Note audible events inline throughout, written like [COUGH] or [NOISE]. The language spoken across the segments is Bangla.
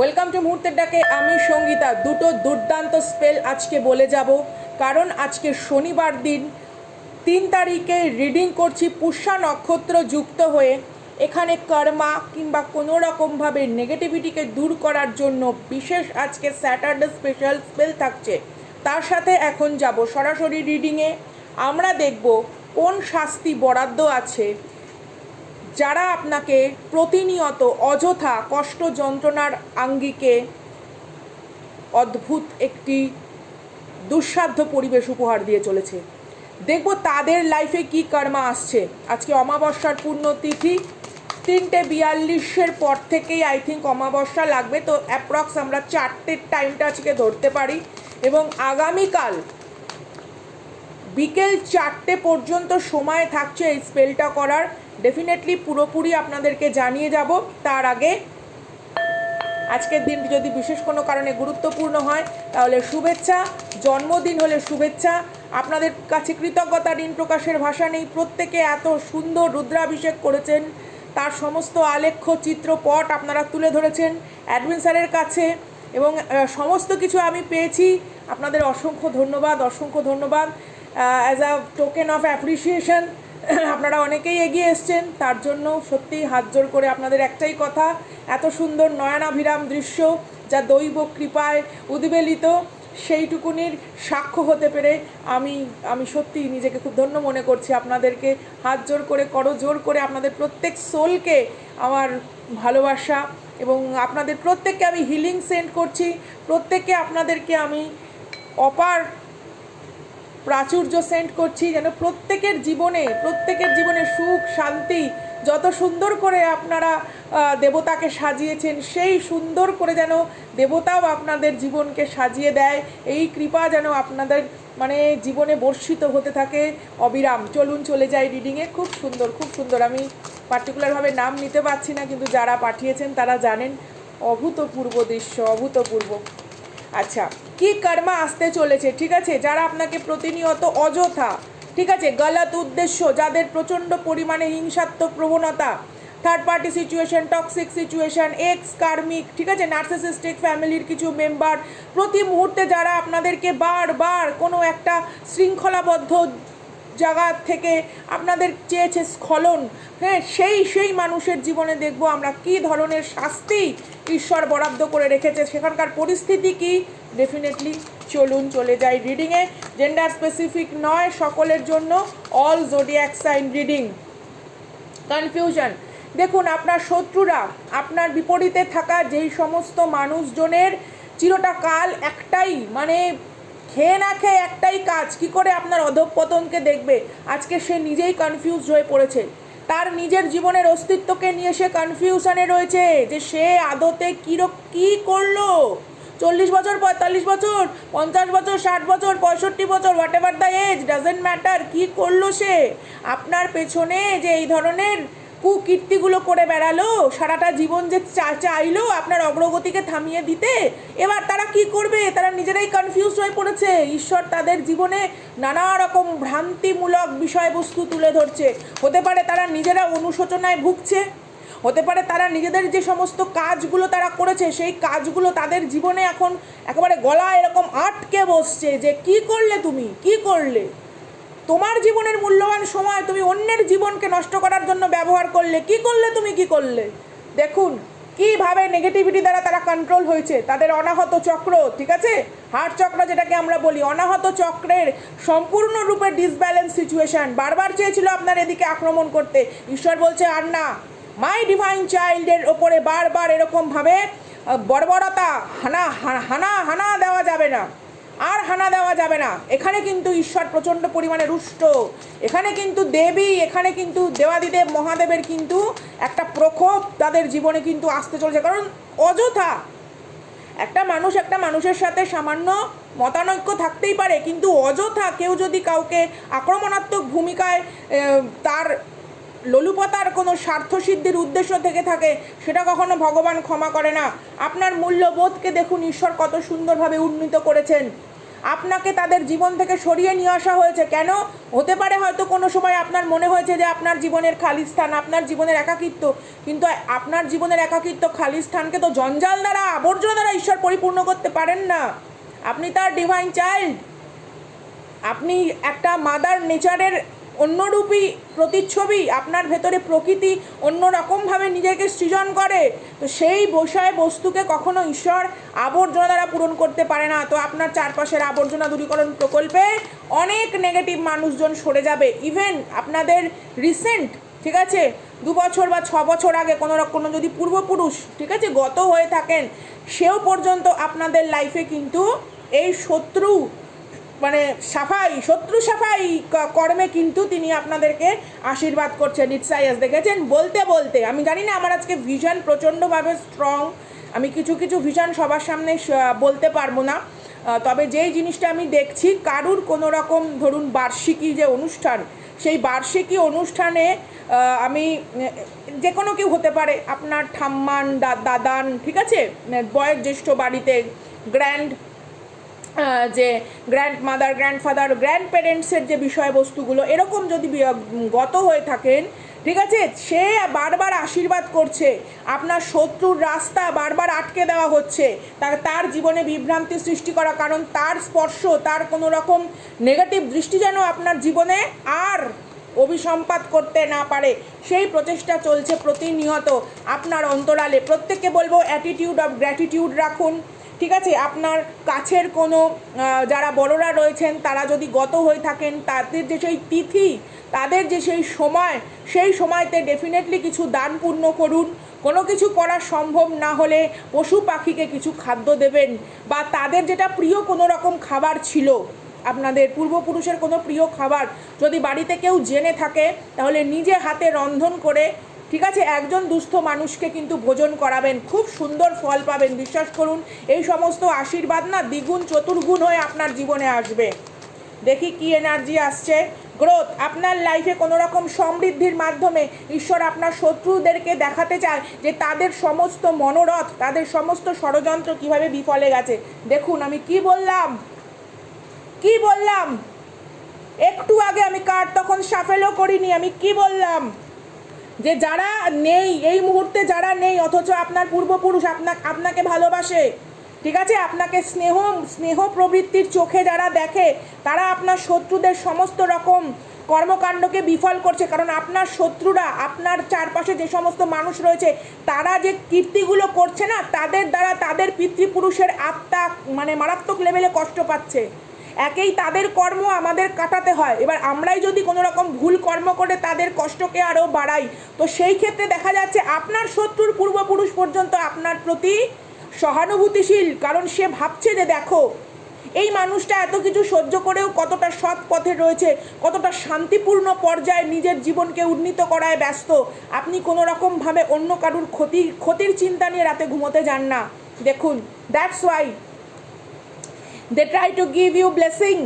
ওয়েলকাম টু মুহূর্তের ডাকে আমি সঙ্গীতা, দুটো দুর্দান্ত স্পেল আজকে বলে যাব। কারণ আজকে শনিবার দিন, তিন তারিখে রিডিং করছি পুষ্যা নক্ষত্র যুক্ত হয়ে। এখানে কর্মা কিংবা কোনো রকমভাবে নেগেটিভিটিকে দূর করার জন্য বিশেষ আজকে স্যাটারডে স্পেশাল স্পেল থাকছে। তার সাথে এখন যাব সরাসরি রিডিংয়ে আমরা দেখব কোন শাস্তি বরাদ্দ আছে। যারা আপনাকে প্রতিনিয়ত অযথা কষ্ট যন্ত্রণার আঙ্গিকে অদ্ভুত একটি দুঃসাধ্য পরিবেশ উপহার দিয়ে চলেছে। দেখব তাদের লাইফে কি কর্মা আসছে। আজকে অমাবস্যার পূর্ণ তিথি তিনটে বিয়াল্লিশের পর থেকেই আই থিঙ্ক অমাবস্যা লাগবে। তো অ্যাপ্রক্স আমরা চারটের টাইমটা আজকে ধরতে পারি এবং আগামীকাল বিকেল চারটে পর্যন্ত সময় থাকছে এই স্পেলটা করার। ডেফিনেটলি পুরোপুরি আপনাদেরকে জানিয়ে যাব। তার আগে আজকের দিনটি যদি বিশেষ কোনো কারণে গুরুত্বপূর্ণ হয়, তাহলে শুভেচ্ছা, জন্মদিন হলে শুভেচ্ছা। আপনাদের কাছে কৃতজ্ঞতা, ঋণ প্রকাশের ভাষা নেই। প্রত্যেকে এত সুন্দর রুদ্রাভিষেক করেছেন। তার সমস্ত আলেখ্য চিত্রপট আপনারা তুলে ধরেছেন অ্যাডমিন স্যারের কাছে। এবং সমস্ত কিছু আমি পেয়েছি। আপনাদের অসংখ্য ধন্যবাদ অসংখ্য ধন্যবাদ। As a token of appreciation [LAUGHS] আপনারা অনেকেই এগিয়ে এসছেন, তার জন্য সত্যিই হাত জোর করে আপনাদের একটাই কথা, এত সুন্দর নয়নাভিরাম দৃশ্য যা দৈব কৃপায় উদ্বেলিত, সেইটুকুনির সাক্ষ্য হতে পেরে আমি আমি সত্যিই নিজেকে খুব ধন্য মনে করছি আপনাদেরকে। হাত জোর করে, করো জোর করে আপনাদের প্রত্যেক সোলকে আমার ভালোবাসা এবং আপনাদের প্রত্যেককে আমি হিলিং সেন্ড করছি, প্রত্যেককে আপনাদেরকে আমি অপার প্রাচুর্য সেন্ড করছি যেন প্রত্যেকের জীবনে প্রত্যেকের জীবনে সুখ, শান্তি যত সুন্দর করে আপনারা দেবতাকে সাজিয়েছেন, সেই সুন্দর করে যেন দেবতাও আপনাদের জীবনকে সাজিয়ে দেয়। এই কৃপা যেন আপনাদের মানে জীবনে বর্ষিত হতে থাকে। অবিরাম, চলুন চলে যাই রিডিংয়ে খুব সুন্দর খুব সুন্দর। আমি পার্টিকুলারভাবে নাম নিতে পারছি না, কিন্তু যারা পাঠিয়েছেন তারা জানেন। অভূতপূর্ব দৃশ্য, অভূতপূর্ব। আচ্ছা কি কর্মা আসতে চলেছে, ঠিক আছে? যারা আপনাকে প্রতিনিয়ত অযথা, ঠিক আছে, গলত উদ্দেশ্য, যাদের প্রচণ্ড পরিমাণে হিংসাত্মক প্রবণতা third party situation toxic situation ex karmic ঠিক আছে নার্সিসিস্টিক ফ্যামিলির কিছু মেম্বার প্রতি মুহূর্তে যারা আপনাদেরকে বারবার কোনো একটা শৃঙ্খলাবদ্ধ জায়গা থেকে আপনাদের চেয়েছে স্খলন। হ্যাঁ সেই সেই মানুষের জীবনে দেখব আমরা কি ধরনের শাস্তি ঈশ্বর বরাদ্দ করে রেখেছে। সেখানকার পরিস্থিতি কি? ডেফিনেটলি চলুন চলে যাই রিডিংয়ে জেন্ডার স্পেসিফিক নয় সকলের জন্য all zodiac sign reading confusion দেখুন, আপনার শত্রুরা, আপনার বিপরীতে থাকা যেই সমস্ত মানুষজনের চিরটা কাল একটাই মানে খেয়ে না খেয়ে একটাই কাজ, কি করে আপনার অধঃপতনকে দেখবে? আজকে সে নিজেই কনফিউজ হয়ে পড়েছে। তার নিজের জীবনের অস্তিত্বকে নিয়ে সে কনফিউশনে রয়েছে যে সে আদতে কিরো কী করল? চল্লিশ বছর, পঁয়তাল্লিশ বছর, পঞ্চাশ বছর, ষাট বছর, পঁয়ষট্টি বছর whatever the age doesn't matter কী করল সে? আপনার পেছনে যে এই ধরনের কুকীর্তিগুলো করে বেড়ালো, সারাটা জীবন যে চা- চাইলো আপনার অগ্রগতিকে থামিয়ে দিতে, এবার তারা কি করবে? তারা নিজেরাই কনফিউজ হয়ে পড়েছে। ঈশ্বর তাদের জীবনে নানা রকম ভ্রান্তিমূলক বিষয়বস্তু তুলে ধরছে। হতে পারে তারা নিজেরা অনুশোচনায় ভুগছে, হতে পারে তারা নিজেদের যে সমস্ত কাজগুলো তারা করেছে, সেই কাজগুলো তাদের জীবনে এখন একেবারে গলা এরকম আটকে বসছে যে, কি করলে তুমি? কি করলে? তোমার জীবনের মূল্যবান সময় তুমি অন্যের জীবনকে নষ্ট করার জন্য ব্যবহার করলে, কি করলে তুমি, কি করলে? দেখুন, কীভাবে নেগেটিভিটি দ্বারা তারা কন্ট্রোল হয়েছে। তাদের অনাহত চক্র, ঠিক আছে? হার্ট চক্র যেটাকে আমরা বলি, অনাহত চক্রের সম্পূর্ণরূপে ডিসব্যালেন্স সিচুয়েশন বারবার চেয়েছিল আপনার এদিকে আক্রমণ করতে। ঈশ্বর বলছে, আর না মাই ডিভাইন চাইল্ডের ওপরে বারবার এরকমভাবে বর্বরতা, হানা হানা হানা দেওয়া যাবে না। আর হানা দেওয়া যাবে না। এখানে কিন্তু ঈশ্বর প্রচণ্ড পরিমাণে রুষ্ট। এখানে কিন্তু দেবী, এখানে কিন্তু দেবাদিদেব, মহাদেবের কিন্তু একটা প্রকোপ তাদের জীবনে কিন্তু আসতে চলেছে। কারণ অযথা একটা মানুষ একটা মানুষের সাথে সামান্য মতানৈক্য থাকতেই পারে, কিন্তু অযথা কেউ যদি কাউকে আক্রমণাত্মক ভূমিকায় তার লোলুপতার কোনো স্বার্থসিদ্ধির উদ্দেশ্য থেকে থাকে, সেটা কখনো ভগবান ক্ষমা করে না। আপনার মূল্যবোধকে দেখুন, ঈশ্বর কত সুন্দরভাবে উন্নীত করেছেন। আপনাকে তাদের জীবন থেকে সরিয়ে নিয়ে আসা হয়েছে। কেন? হতে পারে হয়তো কোনো সময় আপনার মনে হয়েছে যে আপনার জীবনের খালি স্থান আপনার জীবনের একাকিত্ব, কিন্তু আপনার জীবনের একাকিত্ব খালি স্থানকে তো জঞ্জাল দ্বারা, আবর্জনা দ্বারা ঈশ্বর পরিপূর্ণ করতে পারেন না। আপনি তার ডিভাইন চাইল্ড আপনি একটা মাদার নেচারের অন্যরূপী প্রতিচ্ছবি আপনার ভেতরে প্রকৃতি অন্যরকমভাবে নিজেকে সৃজন করে, তো সেই বিষয় বস্তুকে কখনো ঈশ্বর আবর্জনা দ্বারা পূরণ করতে পারে না। তো আপনার চারপাশের আবর্জনা দূরীকরণ প্রকল্পে অনেক নেগেটিভ মানুষজন সরে যাবে। ইভেন আপনাদের রিসেন্ট ঠিক আছে, দু বছর বা ছ বছর আগে কোনো কোনো যদি পূর্বপুরুষ, ঠিক আছে, গত হয়ে থাকেন, সেও পর্যন্ত আপনাদের লাইফে কিন্তু এই শত্রু মানে সাফাই, শত্রু সাফাই কর্মে কিন্তু তিনি আপনাদেরকে আশীর্বাদ করছেন ইটসাইয়াস দেখেছেন। বলতে বলতে, আমি জানি না, আমার আজকে ভিশন প্রচণ্ডভাবে স্ট্রং আমি কিছু কিছু ভিশন সবার সামনে বলতে পারব না। তবে যেই জিনিসটা আমি দেখছি, কারুর কোনো রকম ধরুন বার্ষিকী যে অনুষ্ঠান, সেই বার্ষিকী অনুষ্ঠানে আমি, যে কোনো কেউ হতে পারে, আপনার ঠাম্মান দাদান ঠিক আছে? বয়োজ্যেষ্ঠ বাড়িতে গ্র্যান্ড যে গ্র্যান্ড মাদার গ্র্যান্ডফাদার গ্র্যান্ড প্যারেন্টসের যে বিষয়বস্তুগুলো, এরকম যদি গত হয়ে থাকেন, ঠিক আছে? সে বারবার আশীর্বাদ করছে। আপনার শত্রুর রাস্তা বারবার আটকে দেওয়া হচ্ছে। তার তার জীবনে বিভ্রান্তি সৃষ্টি করা, কারণ তার স্পর্শ, তার কোনো রকম নেগেটিভ দৃষ্টি যেন আপনার জীবনে আর অভিসম্পাত করতে না পারে। সেই প্রচেষ্টা চলছে প্রতিনিয়ত। আপনার অন্তরালে প্রত্যেককে বলব অ্যাটিটিউড অফ গ্র্যাটিটিউড রাখুন। ঠিক আছে? আপনার কাছের কোনো যারা বড়রা রয়েছেন, তারা যদি গত হয়ে থাকেন, তাদের যে সেই তিথি, তাদের যে সেই সময়, সেই সময়তে ডেফিনেটলি কিছু দান পূর্ণ করুন। কোনো কিছু করা সম্ভব না হলে পশু পাখিকে কিছু খাদ্য দেবেন বা তাদের যেটা প্রিয় কোনো রকম খাবার ছিল, আপনাদের পূর্বপুরুষের কোনো প্রিয় খাবার যদি বাড়িতে কেউ জেনে থাকে, তাহলে নিজে হাতে রন্ধন করে ঠিক আছে, একজন দুস্থ মানুষকে কিন্তু ভোজন করাবেন, খুব সুন্দর ফল পাবেন, বিশ্বাস করুন, এই সমস্ত আশীর্বাদ না দ্বিগুণ, চতুর্গুণ হয়ে আপনার জীবনে আসবে। দেখি কি এনার্জি আসছে। গ্রোথ আপনার লাইফে কোনো রকম সমৃদ্ধির মাধ্যমে ঈশ্বর আপনার শত্রুদেরকে দেখাতে চায় যে তাদের সমস্ত মনোরথ, তাদের সমস্ত ষড়যন্ত্র কীভাবে বিফলে গেছে। দেখুন, আমি কি বললাম? কি বললাম? একটু আগে আমি কার্ড তখন সাফেলও করিনি, আমি কি বললাম? যে যারা নেই, এই মুহূর্তে যারা নেই, অথচ আপনার পূর্বপুরুষ আপনা আপনাকে ভালোবাসে, ঠিক আছে? আপনাকে স্নেহ স্নেহ প্রবৃত্তির চোখে যারা দেখে, তারা আপনার শত্রুদের সমস্ত রকম কর্মকাণ্ডকে বিফল করছে। কারণ আপনার শত্রুরা, আপনার চারপাশে যে সমস্ত মানুষ রয়েছে, তারা যে কীর্তিগুলো করছে না, তাদের দ্বারা তাদের পিতৃপুরুষের আত্মা মানে মারাত্মক লেভেলে কষ্ট পাচ্ছে। একেই তাদের কর্ম আমাদের কাটাতে হয়। এবার আমরাই যদি কোনো রকম ভুল কর্ম করে তাদের কষ্টকে আরও বাড়াই, তো সেই ক্ষেত্রে দেখা যাচ্ছে আপনার শত্রুর পূর্বপুরুষ পর্যন্ত আপনার প্রতি সহানুভূতিশীল, কারণ সে ভাবছে যে দেখো, এই মানুষটা এত কিছু সহ্য করেও কতটা সৎ পথে রয়েছে, কতটা শান্তিপূর্ণ পর্যায়ে নিজের জীবনকে উন্নীত করায় ব্যস্ত। আপনি কোনো রকমভাবে অন্য কারুর ক্ষতি, ক্ষতির চিন্তা নিয়ে রাতে ঘুমোতে যান না। দেখুন that's why they try to give you blessing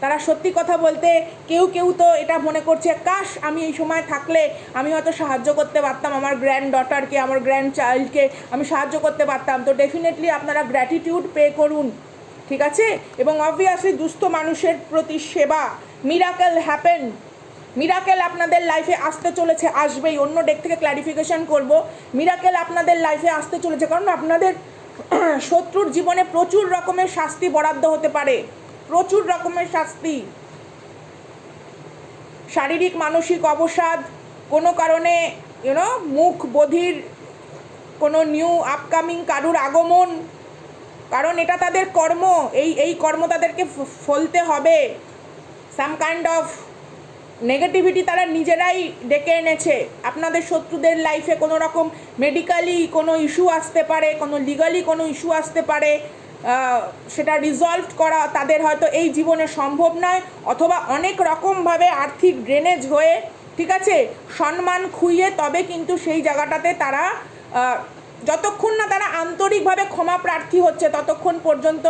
তারা সত্যি কথা বলতে কেউ কেউ তো এটা মনে করছে, কাশ, আমি এই সময় থাকলে আমি হয়তো সাহায্য করতে পারতাম আমার গ্র্যান্ড ডটারকে আমার গ্র্যান্ড চাইল্ডকে আমি সাহায্য করতে পারতাম। তো ডেফিনেটলি আপনারা গ্র্যাটিটিউড পে করুন, ঠিক আছে? এবং অবভিয়াসলি দুস্থ মানুষের প্রতি সেবা মিরাকেল হ্যাপেন মিরাকেল আপনাদের লাইফে আসতে চলেছে, আসবেই। অন্য ডেক থেকে ক্ল্যারিফিকেশন করব। মিরাকেল আপনাদের লাইফে আসতে চলেছে। কারণ আপনাদের [CLEARS THROAT] শত্রুর জীবনে প্রচুর রকমের শাস্তি বরাদ্দ হতে পারে। প্রচুর রকমের শাস্তি। শারীরিক, মানসিক অবসাদ, কোনো কারণে ইউনো মুখ বধির, কোনো নিউ আপকামিং কারুর আগমন, কারণ এটা তাদের কর্ম, এই এই কর্ম তাদেরকে ফলতে হবে। সাম কাইন্ড অফ নেগেটিভিটি তারা নিজেরাই ডেকে এনেছে। আপনাদের শত্রুদের লাইফে কোনো রকম মেডিকেলি কোনো ইস্যু আসতে পারে, কোনো লিগালি কোনো ইস্যু আসতে পারে সেটা রিজলভ করা তাদের হয়তো এই জীবনে সম্ভব নয়, অথবা অনেক রকমভাবে আর্থিক ড্রেনেজ হয়ে, ঠিক আছে, সম্মান খুইয়ে তবে কিন্তু সেই জায়গাটাতে তারা যতক্ষণ না তারা আন্তরিকভাবে ক্ষমা প্রার্থী হচ্ছে, ততক্ষণ পর্যন্ত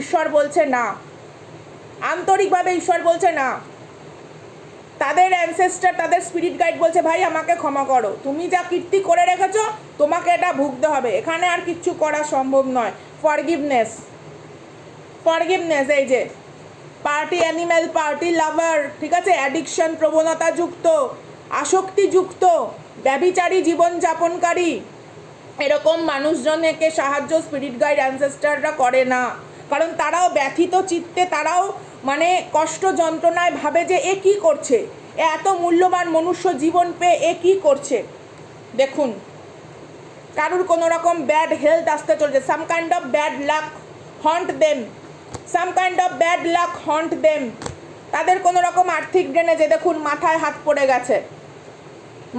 ঈশ্বর বলছে না। আন্তরিকভাবে ঈশ্বর বলছে না। তাদের অ্যানসেস্টার তাদের স্পিরিট গাইড বলছে, ভাই, আমাকে ক্ষমা করো। তুমি যা কীর্তি করে রেখেছো, তোমাকে এটা ভুগতে হবে। এখানে আর কিচ্ছু করা সম্ভব নয়। ফরগিভনেস ফরগিভনেস এই যে পার্টি অ্যানিম্যাল পার্টি লাভার ঠিক আছে? অ্যাডিকশন প্রবণতাযুক্ত আসক্তিযুক্ত ব্যভিচারী জীবনযাপনকারী এরকম মানুষজনকে সাহায্য স্পিরিট গাইড অ্যানসেস্টাররা করে না। কারণ তারাও ব্যথিত চিত্তে, তারাও মানে কষ্ট যন্ত্রণায় ভাবে যে এ কী করছে? এ এত মূল্যবান মনুষ্য জীবন পেয়ে এ কী করছে? দেখুন, কারুর কোনো রকম ব্যাড হেলথ আসতে চলছে। Some kind of bad luck haunt them some kind of bad luck haunt them তাদের কোনো রকম আর্থিক ড্রেনেজে দেখুন মাথায় হাত পড়ে গেছে।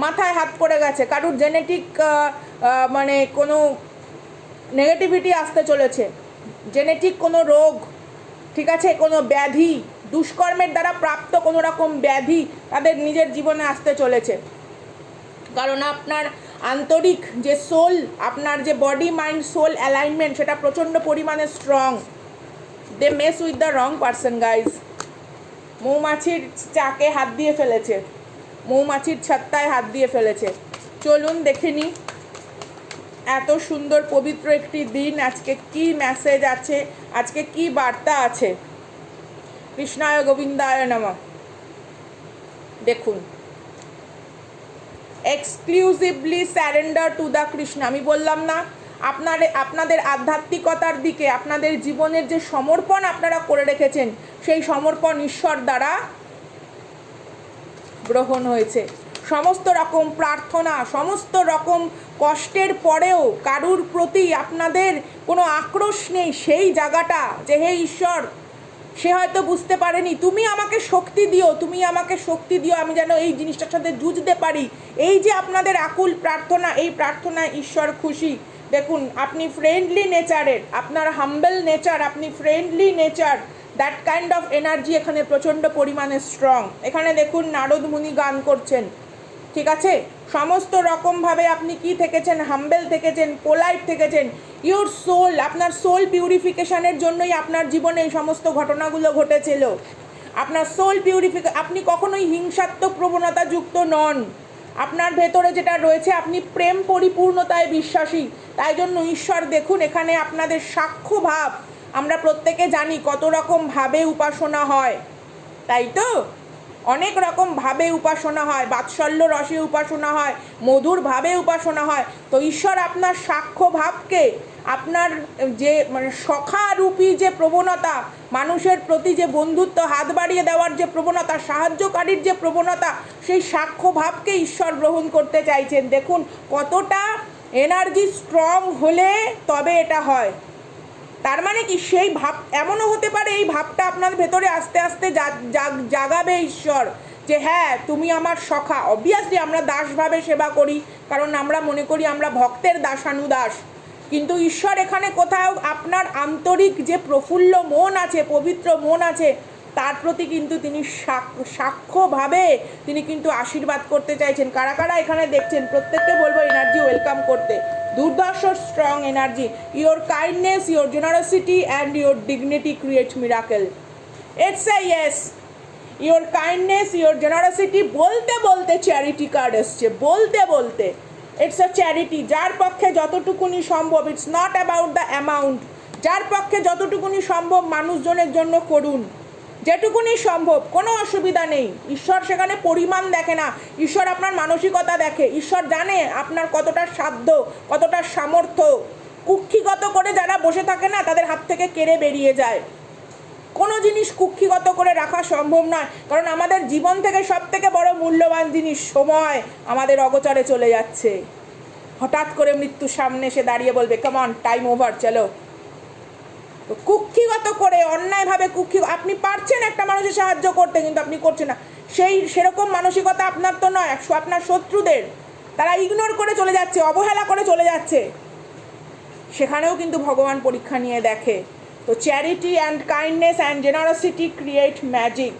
মাথায় হাত পড়ে গেছে। কারুর জেনেটিক মানে কোনো নেগেটিভিটি আসতে চলেছে। জেনেটিক কোনো রোগ ঠিক আছে? কোনো ব্যাধি, দুষ্কর্মের দ্বারা প্রাপ্ত কোনো রকম ব্যাধি তাদের নিজের জীবনে আসতে চলেছে। কারণ আপনার আন্তরিক যে সোল আপনার যে বডি মাইন্ড সোল অ্যালাইনমেন্ট সেটা প্রচণ্ড পরিমাণে strong they mess with the wrong person guys মৌমাছির চাকে হাত দিয়ে ফেলেছে। মৌমাছির ছাত্তায় হাত দিয়ে ফেলেছে। চলুন দেখে নিই। এত সুন্দর পবিত্র একটি দিন। আজকে কি মেসেজ আছে? আজকে কি বার্তা আছে? কৃষ্ণায় গোবিন্দায় নমঃ। দেখুন। Exclusively surrender to the Krishna আমি বললাম না, আপনার, আপনাদের আধ্যাত্মিকতার দিকে, আপনাদের জীবনের যে সমর্পণ আপনারা করে রেখেছেন, সেই সমর্পণ ঈশ্বর দ্বারা গ্রহণ হয়েছে। সমস্ত রকম প্রার্থনা, সমস্ত রকম কষ্টের পরেও কারুর প্রতি আপনাদের কোনো আক্রোশ নেই সেই জায়গাটা যে, হে ঈশ্বর, সে হয়তো বুঝতে পারেনি। তুমি আমাকে শক্তি দিও, তুমি আমাকে শক্তি দিও, আমি যেন এই জিনিসটার সাথে যুঝতে পারি। এই যে আপনাদের আকুল প্রার্থনা, এই প্রার্থনায় ঈশ্বর খুশি। দেখুন, আপনি ফ্রেন্ডলি নেচারের আপনার হাম্বেল নেচার আপনি friendly nature that kind of energy এখানে প্রচণ্ড পরিমাণে স্ট্রং এখানে দেখুন, নারদ মুনি গান করছেন। ঠিক আছে? সমস্ত রকমভাবে আপনি কি থেকেছেন? হাম্বেল থেকেছেন? পোলাইট থেকেছেন? ইউর সোল, আপনার সোল পিউরিফিকেশনের জন্যই আপনার জীবনে এই সমস্ত ঘটনাগুলো ঘটেছিল। আপনার সোল পিউরিফিকে আপনি কখনোই হিংসাত্মক প্রবণতাযুক্ত নন। আপনার ভেতরে যেটা রয়েছে, আপনি প্রেম পরিপূর্ণতায় বিশ্বাসী। তাই জন্য ঈশ্বর, দেখুন, এখানে আপনাদের সাক্ষ্য ভাব। আমরা প্রত্যেকে জানি কত রকম ভাবে উপাসনা হয়। তাই তো? অনেক রকম ভাবে উপাসনা হয়, বাৎসল্য রসে উপাসনা হয়, মধুর ভাবে উপাসনা হয়। তো ঈশ্বর আপনার সাক্ষ্য ভাবকে, আপনার যে মানে সখারূপী যে প্রবণতা, মানুষের প্রতি যে বন্ধুত্ব, হাত বাড়িয়ে দেওয়ার যে প্রবণতা, সাহায্যকারীর যে প্রবণতা, সেই সাক্ষ্য ভাবকে ঈশ্বর গ্রহণ করতে চাইছেন। দেখুন কতটা এনার্জি স্ট্রং হলে তবে এটা হয়। তার মানে কি? সেই ভাব, এমনও হতে পারে এই ভাবটা আপনার ভেতরে আস্তে আস্তে জাগ- জাগাবে ঈশ্বর যে হ্যাঁ তুমি আমার সখা। অবভিয়াসলি আমরা দাসভাবে সেবা করি, কারণ আমরা মনে করি আমরা ভক্তের দাসানুদাস। কিন্তু ঈশ্বর এখানে কোথাও আপনার আন্তরিক যে প্রফুল্ল মন আছে, পবিত্র মন আছে তার প্রতি কিন্তু তিনি সাক- সাক্ষ্যভাবে তিনি কিন্তু আশীর্বাদ করতে চাইছেন। কারা কারা এখানে দেখছেন? প্রত্যেককে বলব এনার্জি ওয়েলকাম করতে। দুর্দর্শ strong energy your kindness your generosity and your dignity create miracle it's a yes your kindness your generosity বলতে বলতে চ্যারিটি কার্ড এসছে। বলতে বলতে। ইটস আ চ্যারিটি যার পক্ষে যতটুকুনি সম্ভব it's not about the amount যার পক্ষে যতটুকুনি সম্ভব মানুষজনের জন্য করুন। যেটুকুনি সম্ভব, কোনো অসুবিধা নেই। ঈশ্বর সেখানে পরিমাণ দেখে না। ঈশ্বর আপনার মানসিকতা দেখে। ঈশ্বর জানে আপনার কতটা সাধ্য, কতটা সামর্থ্য। কুক্ষিগত করে যারা বসে থাকে না, তাদের হাত থেকে কেড়ে বেরিয়ে যায়। কোনো জিনিস কুক্ষিগত করে রাখা সম্ভব নয়। কারণ আমাদের জীবন থেকে সব থেকে বড় মূল্যবান জিনিস সময় আমাদের অগোচরে চলে যাচ্ছে। হঠাৎ করে মৃত্যু সামনে এসে দাঁড়িয়ে বলবে কেমন টাইম ওভার চলো। কুক্ষিগত করে, অন্যায়ভাবে কুক্ষি, আপনি পারছেন সাহায্য করতে কিন্তু আপনি করছেন না। সেই সেরকম মানসিকতা আপনার তো নয় আপনার শত্রুদের। তারা ইগনোর করে চলে যাচ্ছে, অবহেলা করে চলে যাচ্ছে। সেখানেও কিন্তু ভগবান পরীক্ষা নিয়ে দেখে। তো charity and kindness and generosity create magic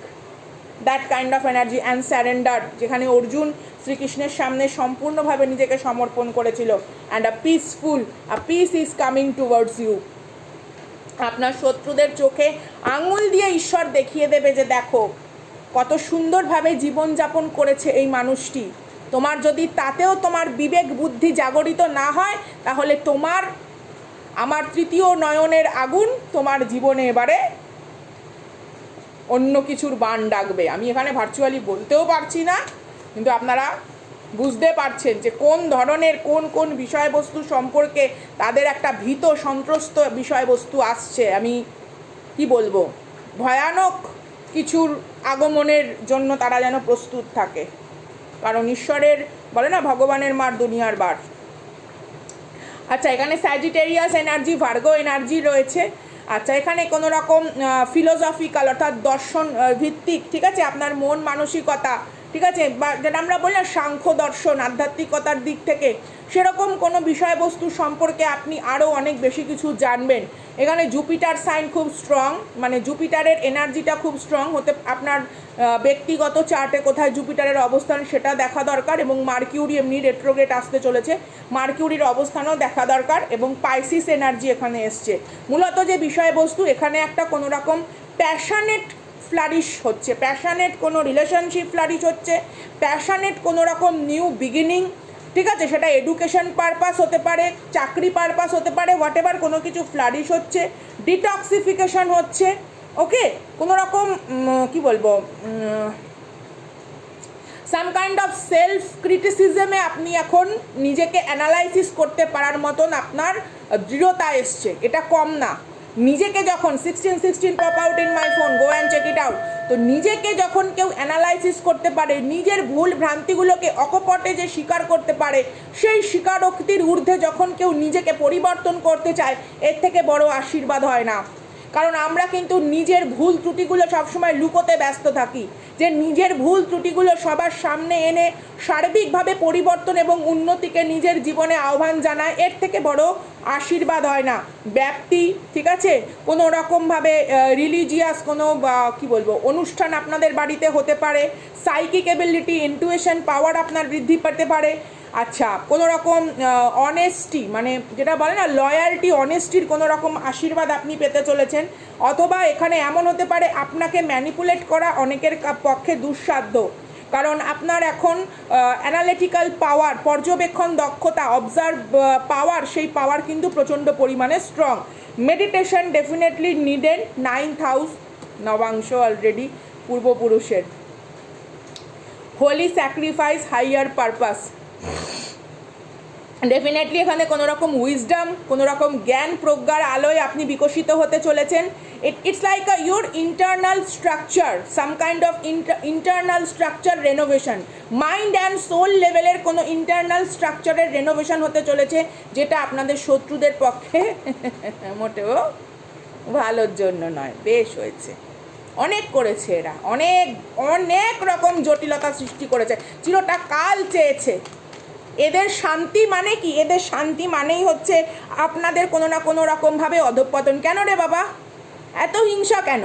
that kind of energy and surrender যেখানে অর্জুন শ্রীকৃষ্ণের সামনে সম্পূর্ণভাবে নিজেকে সমর্পণ করেছিল। And a peaceful a peace is coming towards you আপনার শত্রুদের চোখে আঙুল দিয়ে ঈশ্বর দেখিয়ে দেবে যে দেখো, কত সুন্দরভাবে জীবনযাপন করেছে এই মানুষটি। তোমার যদি তাতেও তোমার বিবেক বুদ্ধি জাগরিত না হয়, তাহলে তোমার, আমার তৃতীয় নয়নের আগুন তোমার জীবনে এবারে অন্য কিছুর বান ডাকবে। আমি এখানে ভার্চুয়ালি বলতেও পারছি না, কিন্তু আপনারা বুঝতে পারছেন যে কোন ধরনের কোন কোন বিষয়বস্তু সম্পর্কে তাদের একটা ভীত সন্ত্রস্ত বিষয়বস্তু আসছে? আমি কি বলব? ভয়ানক কিছুর আগমনের জন্য তারা যেন প্রস্তুত থাকে। কারণ ঈশ্বরের, বলে না, ভগবানের মার দুনিয়ার বার। আচ্ছা এখানে স্যাজিটেরিয়াস এনার্জি ভার্গো এনার্জি রয়েছে। আচ্ছা এখানে কোনো রকম ফিলোসফিক্যাল অর্থাৎ দর্শন ভিত্তিক, ঠিক আছে? আপনার মন মানসিকতা ঠিক আছে? বা যেটা আমরা বলি না, সাংখ্য দর্শন, আধ্যাত্মিকতার দিক থেকে, সেরকম কোনো বিষয়বস্তু সম্পর্কে আপনি আরও অনেক বেশি কিছু জানবেন। এখানে জুপিটার সাইন খুব স্ট্রং মানে জুপিটারের এনার্জিটা খুব স্ট্রং হতে আপনার ব্যক্তিগত চার্টে কোথায় জুপিটারের অবস্থান সেটা দেখা দরকার এবং মার্কিউরি এমনি রেট্রোগেট আসতে চলেছে। মার্কিউরির অবস্থানও দেখা দরকার এবং পাইসিস এনার্জি এখানে এসছে। মূলত যে বিষয়বস্তু, এখানে একটা কোনো রকম প্যাশনেট ফ্লারিশ হচ্ছে। প্যাশনেট কোনো রিলেশনশিপ ফ্লারিশ হচ্ছে। প্যাশনেট কোনো রকম নিউ বিগিনিং ঠিক আছে? সেটা এডুকেশন পারপাস হতে পারে, চাকরি পারপাস হতে পারে হোয়াট এভার কোনো কিছু ফ্লারিশ হচ্ছে। ডিটক্সিফিকেশন হচ্ছে ওকে কোনো রকম কি বলব সাম কাইন্ড অফ সেলফ ক্রিটিসিজমে আপনি এখন নিজেকে অ্যানালাইসিস করতে পারার মতন আপনার দৃঢ়তা এসছে। এটা কম না। নিজেকে যখন sixteen sixteen pop out in my phone go and check it out তো নিজেকে যখন কেউ অ্যানালাইসিস করতে পারে, নিজের ভুল ভ্রান্তিগুলোকে অকপটে যে স্বীকার করতে পারে, সেই স্বীকারোক্তির ঊর্ধ্বে যখন কেউ নিজেকে পরিবর্তন করতে চায়, এর থেকে বড় আশীর্বাদ হয় না। কারণ আমরা কিন্তু নিজের ভুল ত্রুটিগুলো সবসময় লুকোতে ব্যস্ত থাকি। যে নিজের ভুল ত্রুটিগুলো সবার সামনে এনে সার্বিকভাবে পরিবর্তন এবং উন্নতিকে নিজের জীবনে আহ্বান জানায়, এর থেকে বড় আশীর্বাদ হয় না। ব্যাপ্তি ঠিক আছে? কোনো রকমভাবে রিলিজিয়াস কোনো কী বলব, অনুষ্ঠান আপনাদের বাড়িতে হতে পারে সাইকিক এবিলিটি ইন্টুয়েশন পাওয়ার আপনার বৃদ্ধি পেতে পারে আচ্ছা কোনো রকম অনেস্টি মানে যেটা বলে না লয়ালটি অনেস্টির কোনো রকম আশীর্বাদ আপনি পেতে চলেছেন, অথবা এখানে এমন হতে পারে আপনাকে ম্যানিপুলেট করা অনেকের পক্ষে দুঃসাধ্য। কারণ আপনার এখন অ্যানালিটিক্যাল পাওয়ার পর্যবেক্ষণ দক্ষতা অবজার্ভ পাওয়ার সেই পাওয়ার কিন্তু প্রচণ্ড পরিমাণে strong meditation definitely needed ninth house নবাংশ already পূর্বপুরুষের। Holy sacrifice higher purpose definitely এখানে কোনো রকম উইজডম কোনো রকম জ্ঞান প্রজ্ঞার আলোয় আপনি বিকশিত হতে চলেছেন। It it's like a your internal structure some kind of internal structure renovation mind and soul লেভেলের কোনো ইন্টারনাল স্ট্রাকচারের রেনোভেশন হতে চলেছে, যেটা আপনাদের শত্রুদের পক্ষে [LAUGHS] মোটেও ভালোর জন্য নয়, বেশ হয়েছে। অনেক করেছে এরা, অনেক অনেক রকম জটিলতা সৃষ্টি করেছে। চিরটা কাল চেয়েছে। এদের শান্তি মানে কি? এদের শান্তি মানেই হচ্ছে আপনাদের কোনো না কোনো রকমভাবে অধঃপতন। কেন রে বাবা? এত হিংসা কেন?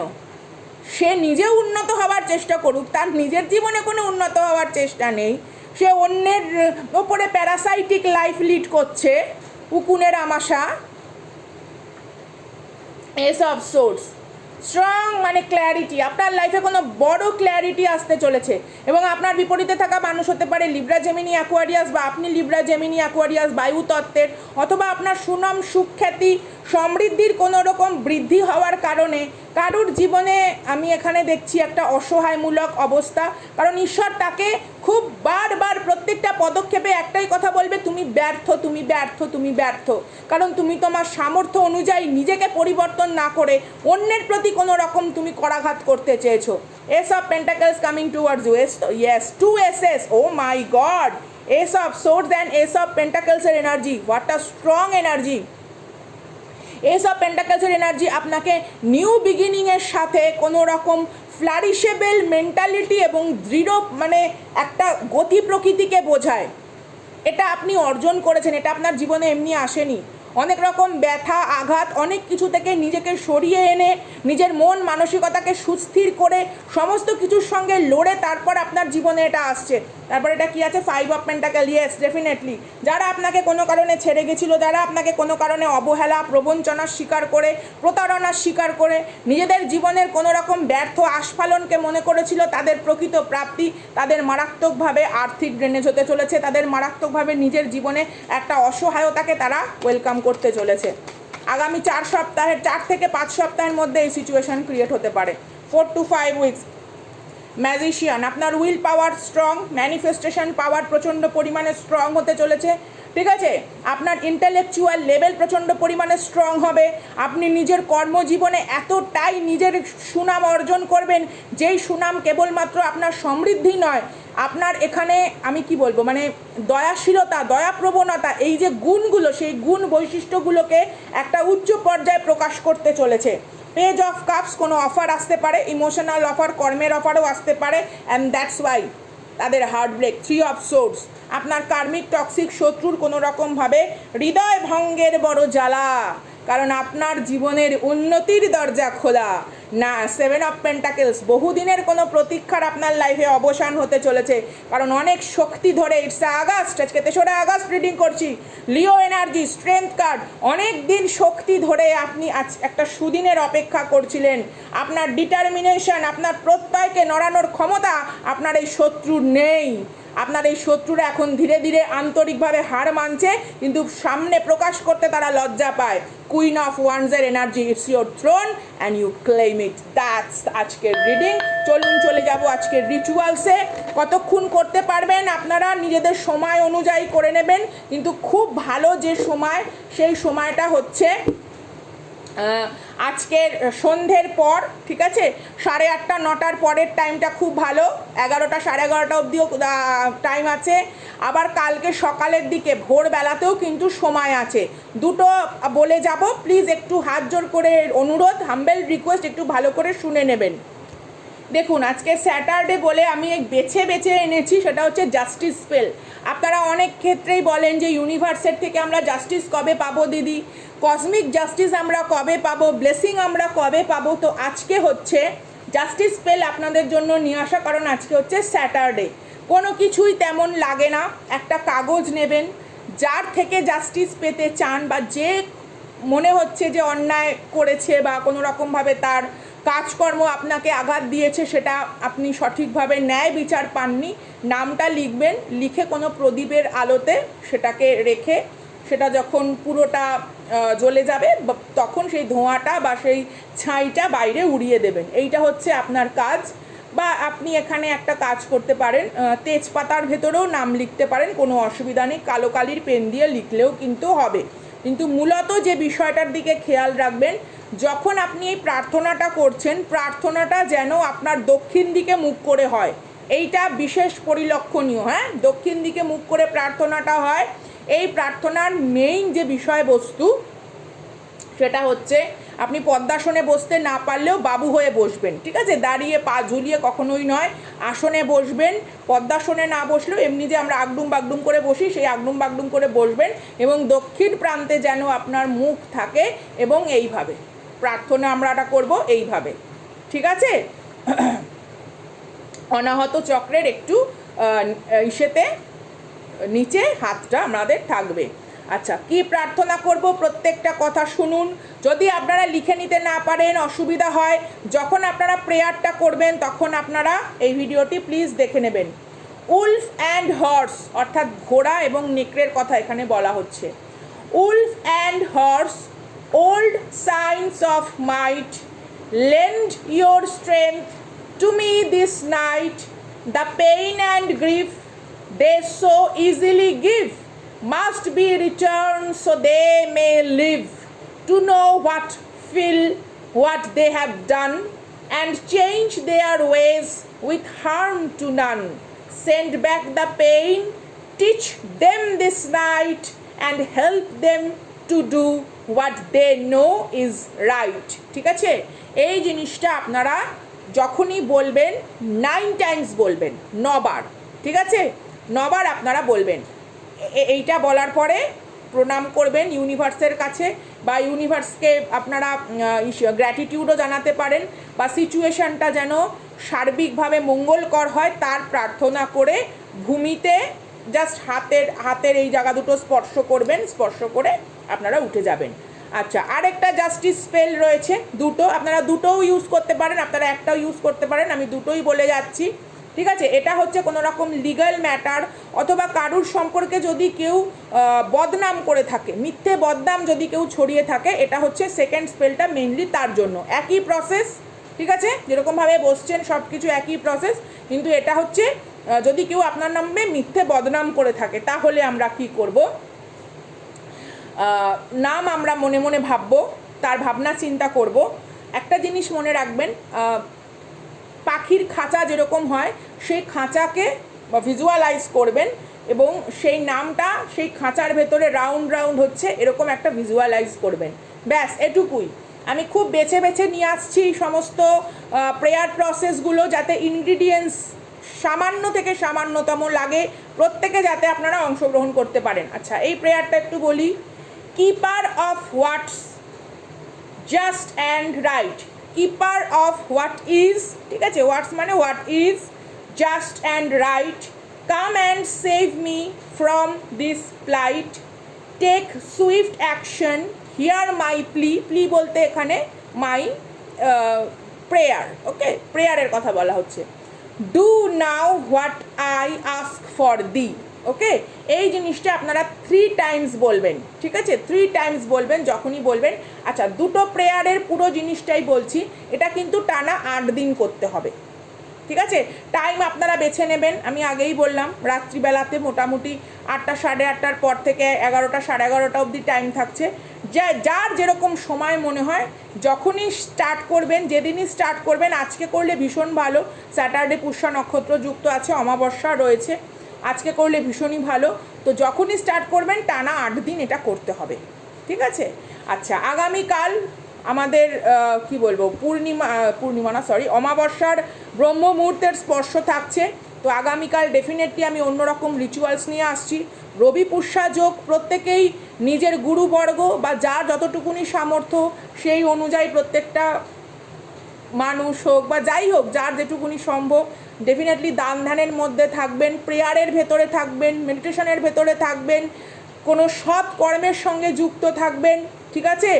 সে নিজে উন্নত হওয়ার চেষ্টা করুক, তার নিজের জীবনে কোনো উন্নত হওয়ার চেষ্টা নেই। সে অন্যের ওপরে প্যারাসাইটিক লাইফ লিড করছে, উকুনের আমাশা এসব সোর্স স্ট্রং মানে ক্ল্যারিটি আপনার লাইফে কোনো বড় ক্ল্যারিটি আসতে চলেছে। এবং আপনার বিপরীতে থাকা মানুষ হতে পারে লিব্রা জেমিনি অ্যাকোয়ারিয়াস বা আপনি লিব্রা জেমিনি অ্যাকোয়ারিয়াস বায়ু তত্ত্বের অথবা আপনার সুনাম, সুখ্যাতি সমৃদ্ধির কোনো রকম বৃদ্ধি হওয়ার কারণে কারুর জীবনে আমি এখানে দেখছি একটা অসহায়মূলক অবস্থা। কারণ ঈশ্বর তাকে খুব বারবার প্রত্যেকটা পদক্ষেপে একটাই কথা বলবে, তুমি ব্যর্থ তুমি ব্যর্থ তুমি ব্যর্থ। কারণ তুমি তোমার সামর্থ্য অনুযায়ী নিজেকে পরিবর্তন না করে অন্যের প্রতি কোনো রকম তুমি করাঘাত করতে চেয়েছো। Ace of pentacles coming towards you ace yes two ace ace oh my god ace of swords and ace of পেন্টাকেলসের energy what a strong energy এইসব পেন্টাকালসের এনার্জি আপনাকে নিউ বিগিনিংয়ের সাথে কোনো রকম ফ্লারিশেবেল মেন্টালিটি এবং দৃঢ় মানে একটা গতি প্রকৃতিকে বোঝায়। এটা আপনি অর্জন করেছেন, এটা আপনার জীবনে এমনি আসেনি। অনেক রকম ব্যথা, আঘাত, অনেক কিছু থেকে নিজেকে সরিয়ে এনে নিজের মন মানসিকতাকে সুস্থির করে সমস্ত কিছুর সঙ্গে লড়ে তারপর আপনার জীবনে এটা আসছে। তারপর এটা কি আছে? Five of pentacle yes definitely যারা আপনাকে কোনো কারণে ছেড়ে গেছিল, যারা আপনাকে কোনো কারণে অবহেলা, প্রবঞ্চনার শিকার করে, প্রতারণার শিকার করে, নিজেদের জীবনের কোনো রকম ব্যর্থ আস্ফালনকে মনে করেছিল, তাদের প্রকৃত প্রাপ্তি তাদের মারাত্মকভাবে আর্থিক ড্রেনেজ হতে চলেছে, তাদের মারাত্মকভাবে নিজের জীবনে একটা অসহায়তাকে তারা ওয়েলকাম করতে চলেছে। আগামী চার সপ্তাহের, চার থেকে পাঁচ সপ্তাহের মধ্যে এই সিচুয়েশন ক্রিয়েট হতে পারে। Four to five weeks magician আপনার will power strong manifestation power প্রচণ্ড পরিমাণে স্ট্রং হতে চলেছে। ঠিক আছে? আপনার ইন্টেলেকচুয়াল লেভেল প্রচণ্ড পরিমাণে স্ট্রং হবে। আপনি নিজের কর্মজীবনে এতটাই নিজের সুনাম অর্জন করবেন, যেই সুনাম কেবলমাত্র আপনার সমৃদ্ধি নয় আপনার এখানে, আমি কি বলব মানে দয়াশীলতা, দয়াপ্রবণতা, এই যে গুণগুলো, সেই গুণ বৈশিষ্ট্যগুলোকে একটা উচ্চ পর্যায়ে প্রকাশ করতে চলেছে। পেজ অফ কাপস কোনো অফার আসতে পারে ইমোশনাল অফার কর্মের অফারও আসতে পারে অ্যান্ড দ্যাটস ওয়াই তাদের heart break three of swords আপনার কার্মিক টক্সিক শত্রুর কোনো রকমভাবে হৃদয় ভঙ্গের বড় জ্বালা, কারণ আপনার জীবনের উন্নতির দরজা খোলা। না সেভেন অফ পেন্টাকেলস বহুদিনের কোনো প্রতীক্ষার আপনার লাইফে অবসান হতে চলেছে। কারণ অনেক শক্তি ধরে ইটস আগস্ট আজকে তেসরা আগস্ট রিডিং করছি। লিও এনার্জি স্ট্রেংথ কার্ড অনেক দিন শক্তি ধরে আপনি আজ একটা সুদিনের অপেক্ষা করছিলেন। আপনার ডিটারমিনেশন আপনার প্রত্যয়কে নড়ানোর ক্ষমতা, আপনার এই শত্রুর নেই। আপনার এই শত্রুরা এখন ধীরে ধীরে আন্তরিকভাবে হার মানছে, কিন্তু সামনে প্রকাশ করতে তারা লজ্জা পায়। Queen of ওয়ান্সের energy it's your throne and you claim it that's আজকের রিডিং চলুন চলে যাব আজকের রিচুয়ালসে কতক্ষণ করতে পারবেন আপনারা? নিজেদের সময় অনুযায়ী করে নেবেন। কিন্তু খুব ভালো যে সময়, সেই সময়টা হচ্ছে আজকের সন্ধ্যের পর, ঠিক আছে? সাড়ে আটটা, নটার পরের টাইমটা খুব ভালো। এগারোটা, সাড়ে এগারোটা অবধিও টাইম আছে। আবার কালকে সকালের দিকে, ভোরবেলাতেও কিন্তু সময় আছে। দুটো বলে যাব। প্লিজ একটু হাত জোর করে অনুরোধ হাম্বেল রিকোয়েস্ট একটু ভালো করে শুনে নেবেন। দেখুন, আজকে স্যাটারডে বলে আমি বেছে বেছে এনেছি, সেটা হচ্ছে জাস্টিস স্পেল আপনারা অনেক ক্ষেত্রেই বলেন যে ইউনিভার্সের থেকে আমরা জাস্টিস কবে পাবো, দিদি? কসমিক জাস্টিস আমরা কবে পাবো? ব্লেসিং আমরা কবে পাবো? তো আজকে হচ্ছে জাস্টিস পেল আপনাদের জন্য নিয়ে আসা, কারণ আজকে হচ্ছে স্যাটারডে কোনো কিছুই তেমন লাগে না, একটা কাগজ নেবেন, যার থেকে জাস্টিস পেতে চান বা যে মনে হচ্ছে যে অন্যায় করেছে বা কোনো রকমভাবে তার কাজকর্ম আপনাকে আঘাত দিয়েছে, সেটা আপনি সঠিকভাবে ন্যায় বিচার পাননি, নামটা লিখবেন, লিখে কোনো প্রদীপের আলোতে সেটাকে রেখে, সেটা যখন পুরোটা জ্বলে যাবে তখন সেই ধোঁয়াটা বা সেই ছাইটা বাইরে উড়িয়ে দেবেন। এইটা হচ্ছে আপনার কাজ। বা আপনি এখানে একটা কাজ করতে পারেন তেজপাতার ভেতরেও নাম লিখতে পারেন, কোনো অসুবিধা নেই, কালো কালির পেন দিয়ে লিখলেও কিন্তু হবে। কিন্তু মূলত যে বিষয়টার দিকে খেয়াল রাখবেন, যখন আপনি এই প্রার্থনাটা করছেন, প্রার্থনাটা যেন আপনার দক্ষিণ দিকে মুখ করে হয়। এইটা বিশেষ পরিলক্ষণীয় হ্যাঁ? দক্ষিণ দিকে মুখ করে প্রার্থনাটা হয়। এই প্রার্থনার মেইন যে বিষয়বস্তু, সেটা হচ্ছে আপনি পদ্মাসনে বসতে না পারলেও বাবু হয়ে বসবেন, ঠিক আছে? দাঁড়িয়ে পা ঝুলিয়ে কখনোই নয়, আসনে বসবেন, পদ্মাসনে না বসলেও এমনি যে আমরা আগডুম বাগডুম করে বসি, সেই আগডুম বাগডুম করে বসবেন এবং দক্ষিণ প্রান্তে যেন আপনার মুখ থাকে এবং এইভাবে। প্রার্থনা আমরা এটা করব এইভাবে, ঠিক আছে? অনাহত চক্রের একটু ইসেতে নিচে হাতটা আমাদের থাকবে। আচ্ছা কি প্রার্থনা করব? প্রত্যেকটা কথা শুনুন। যদি আপনারা লিখে নিতে না পারেন, অসুবিধা হয়, যখন আপনারা প্রেয়ারটা করবেন, তখন আপনারা এই ভিডিওটি প্লিজ দেখে নেবেন। উলফ অ্যান্ড হর্স, অর্থাৎ ঘোড়া এবং নেকড়ের কথা এখানে বলা হচ্ছে। Wolf and horse, old signs of might lend your strength to me this night the pain and grief they so easily give must be returned so they may live to know what feel what they have done and change their ways with harm to none send back the pain teach them this night and help them to do what they know is right ঠিক আছে এই জিনিসটা আপনারা যখনই বলবেন নাইন টাইমস বলবেন নবার ঠিক আছে নবার আপনারা বলবেন। এইটা বলার পরে প্রণাম করবেন ইউনিভার্সের কাছে বা ইউনিভার্সকে আপনারা গ্র্যাটিটিউডও জানাতে পারেন বা সিচুয়েশনটা যেন সার্বিকভাবে মঙ্গলকর হয় তার প্রার্থনা করে ভূমিতে জাস্ট হাতের হাতের এই জায়গা দুটো স্পর্শ করবেন, স্পর্শ করে আপনারা উঠে যাবেন। আচ্ছা আরেকটা জাস্টিস স্পেল রয়েছে, দুটো, আপনারা দুটোও ইউজ করতে পারেন, আপনারা একটাও ইউজ করতে পারেন, আমি দুটোই বলে যাচ্ছি। ঠিক আছে? এটা হচ্ছে কোনো রকম লিগ্যাল ম্যাটার অথবা কারুর সম্পর্কে যদি কেউ বদনাম করে থাকে, মিথ্যে বদনাম যদি কেউ ছড়িয়ে থাকে, এটা হচ্ছে সেকেন্ড স্পেলটা মেনলি তার জন্য। একই প্রসেস ঠিক আছে? যেরকমভাবে বসছেন সব কিছু একই প্রসেস কিন্তু এটা হচ্ছে যদি কেউ আপনার নামে মিথ্যে বদনাম করে থাকে, তাহলে আমরা কি করব? নাম আমরা মনে মনে ভাববো, তার ভাবনা চিন্তা করব। একটা জিনিস মনে রাখবেন পাখির খাঁচা যেরকম হয়, সেই খাঁচাকে বা ভিজুয়ালাইজ করবেন এবং সেই নামটা সেই খাঁচার ভেতরে রাউন্ড রাউন্ড হচ্ছে, এরকম একটা ভিজুয়ালাইজ করবেন। ব্যাস, এটুকুই। আমি খুব বেছে বেছে নিয়ে আসছি সমস্ত প্রেয়ার প্রসেসগুলো যাতে ইনগ্রিডিয়েন্টস সামান্য থেকে সামান্যতম লাগে, প্রত্যেকে যাতে আপনারা অংশগ্রহণ করতে পারেন। আচ্ছা এই প্রেয়ারটা একটু বলি। Keeper of what's just and right keeper of what is ঠিক আছে হোয়াটস মানে what is just and right come and save me from this plight take swift action hear my plea plea বলতে এখানে মাই প্রেয়ার ওকে প্রেয়ারের কথা বলা হচ্ছে। Do now what I ask for the okay? এই জিনিসটা আপনারা থ্রি টাইমস বলবেন, ঠিক আছে? থ্রি টাইমস বলবেন, যখনই বলবেন। আচ্ছা দুটো প্রেয়ারের পুরো জিনিসটাই বলছি, এটা কিন্তু টানা আট দিন করতে হবে, ঠিক আছে? টাইম আপনারা বেছে নেবেন, আমি আগেই বললাম, রাত্রিবেলাতে মোটামুটি আটটা সাড়ে আটটার পর থেকে এগারোটা সাড়ে এগারোটা অবধি টাইম থাকছে। যা, যার যেরকম সময় মনে হয়, যখনই স্টার্ট করবেন, যেদিনই স্টার্ট করবেন, আজকে করলে ভীষণ ভালো। স্যাটারডে পুষ্যা নক্ষত্র যুক্ত আছে, অমাবস্যা রয়েছে। আজকে করলে ভীষণই ভালো। তো যখনই স্টার্ট করবেন, টানা আট দিন এটা করতে হবে। ঠিক আছে? আচ্ছা আগামীকাল আমাদের কি বলব, পূর্ণিমা পূর্ণিমা না সরি অমাবস্যার ব্রহ্ম মুহূর্তের স্পর্শ থাকছে। তো আগামীকাল ডেফিনেটলি আমি অন্যরকম রিচুয়ালস নিয়ে আসছি। রবি পুষ্যা যোগ প্রত্যেকেই নিজের গুরুবর্গ বা যার যতটুকুনি সামর্থ্য, সেই অনুযায়ী প্রত্যেকটা মানুষ হোক বা যাই হোক, যার যেটুকুনি সম্ভব ডেফিনেটলি দান ধ্যানের মধ্যে থাকবেন প্রেয়ারের ভেতরে থাকবেন মেডিটেশনের ভেতরে থাকবেন, কোনো সৎ কর্মের সঙ্গে যুক্ত থাকবেন, ঠিক আছে?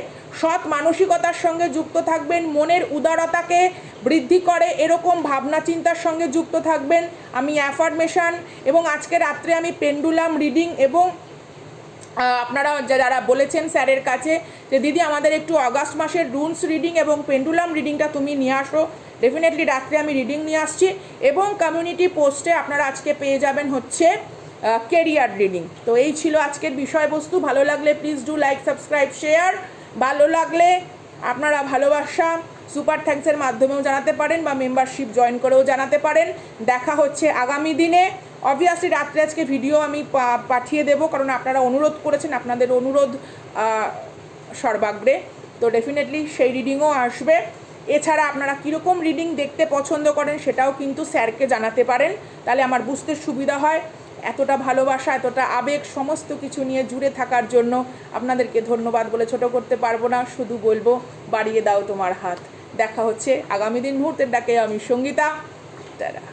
সৎ মানসিকতার সঙ্গে যুক্ত থাকবেন, মনের উদারতাকে বৃদ্ধি করে এরকম ভাবনা চিন্তার সঙ্গে যুক্ত থাকবেন। আমি অ্যাফার্মেশন এবং আজকে রাত্রে আমি পেন্ডুলাম রিডিং এবং আপনারা যারা বলেছেন স্যারের কাছে যে, দিদি, আমাদের একটু অগাস্ট মাসের রুলস রিডিং এবং পেন্ডুলাম রিডিংটা তুমি নিয়ে আসো। ডেফিনেটলি রাত্রে আমি রিডিং নিয়ে আসছি। এবং কমিউনিটি পোস্টে আপনারা আজকে পেয়ে যাবেন হচ্ছে কেরিয়ার রিডিং তো এই ছিল আজকের বিষয়বস্তু। ভালো লাগলে please do like subscribe share ভালো লাগলে আপনারা ভালোবাসা সুপার থ্যাঙ্কসের মাধ্যমেও জানাতে পারেন বা মেম্বারশিপ জয়েন করেও জানাতে পারেন। দেখা হচ্ছে আগামী দিনে। অবভিয়াসলি রাত্রে আজকে ভিডিও আমি পাঠিয়ে দেবো, কারণ আপনারা অনুরোধ করেছেন, আপনাদের অনুরোধ সর্বাগ্রে। তো ডেফিনেটলি সেই রিডিংও আসবে। এছাড়া আপনারা কীরকম রিডিং দেখতে পছন্দ করেন সেটাও কিন্তু স্যারকে জানাতে পারেন। তাহলে আমার বুঝতে সুবিধা হয়। এতটা ভালোবাসা, এতটা আবেগ, সমস্ত কিছু নিয়ে জুড়ে থাকার জন্য আপনাদেরকে ধন্যবাদ বলে ছোট করতে পারব না। শুধু বলব, বাড়িয়ে দাও তোমার হাত। দেখা হচ্ছে আগামী দিন মুহূর্তের ডাকে আমি সঙ্গীতা। তারা